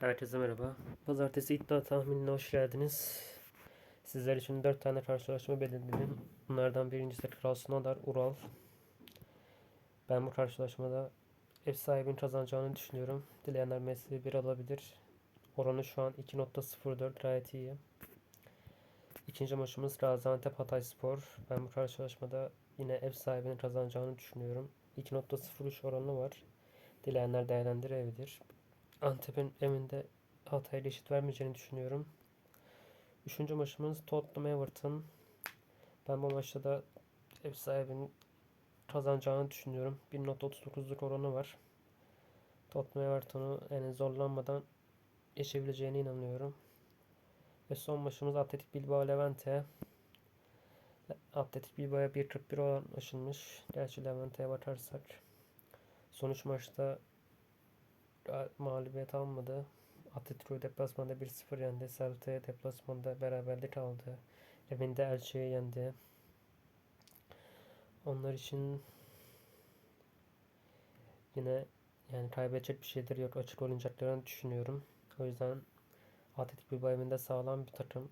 Herkese merhaba. Pazartesi iddia tahminine hoş geldiniz. Sizler için 4 tane karşılaşma belirledim. Bunlardan birincisi Krasnodar Ural. Ben bu karşılaşmada ev sahibinin kazanacağını düşünüyorum. Dileyenler mesleği bir alabilir. Oranı şu an 2.04 gayet iyi. İkinci maçımız Gaziantep Hatayspor. Ben bu karşılaşmada yine ev sahibinin kazanacağını düşünüyorum. 2.03 oranı var. Dileyenler değerlendirebilir. Antep'in evinde Hatay'la eşit vermeyeceğini düşünüyorum. Üçüncü maçımız Tottenham Everton. Ben bu maçta da ev sahibinin kazanacağını düşünüyorum. 1.39'luk oranı var. Tottenham Everton'u yani zorlanmadan geçebileceğine inanıyorum. Ve son maçımız Atletik Bilbao Levante. Atletik Bilbao'ya 1.41 olan aşılmış. Gerçi Levante'ye bakarsak sonuç maçta ga- mağlubiyet almadı. Atletico deplasmanda 1-0 yendi. Celta deplasmanda beraberlik aldı. Evinde Elche'yi yendi. Onlar için yine yani kaybedecek bir şeydir yok. Açık oynayacaklarını düşünüyorum. O yüzden Atletik Bilbao evinde sağlam bir takım.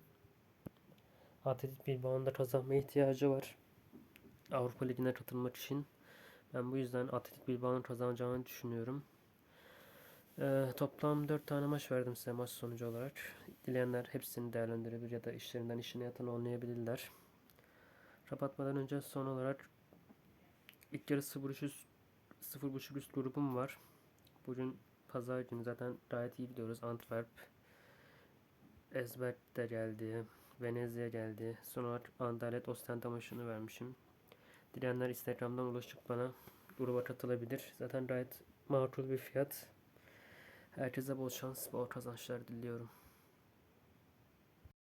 Atletik Bilbao'nun da kazanmaya ihtiyacı var. Avrupa Ligi'ne katılmak için. Ben bu yüzden Atletik Bilbao'nun kazanacağını düşünüyorum. Ee, toplam 4 tane maç verdim size maç sonucu olarak. Dileyenler hepsini değerlendirebilir ya da işlerinden işine yatan oynayabilirler. Kapatmadan önce son olarak ilk yarı 0 üst 0.5 üst grubum var. Bugün pazar günü zaten gayet iyi gidiyoruz. Antwerp, Esbjerg de geldi. Venezia geldi. Son olarak Anderlecht Ostende maçını vermişim. Dileyenler Instagram'dan ulaşıp bana gruba katılabilir. Zaten gayet makul bir fiyat. Herkese bol şans, bol kazançlar diliyorum.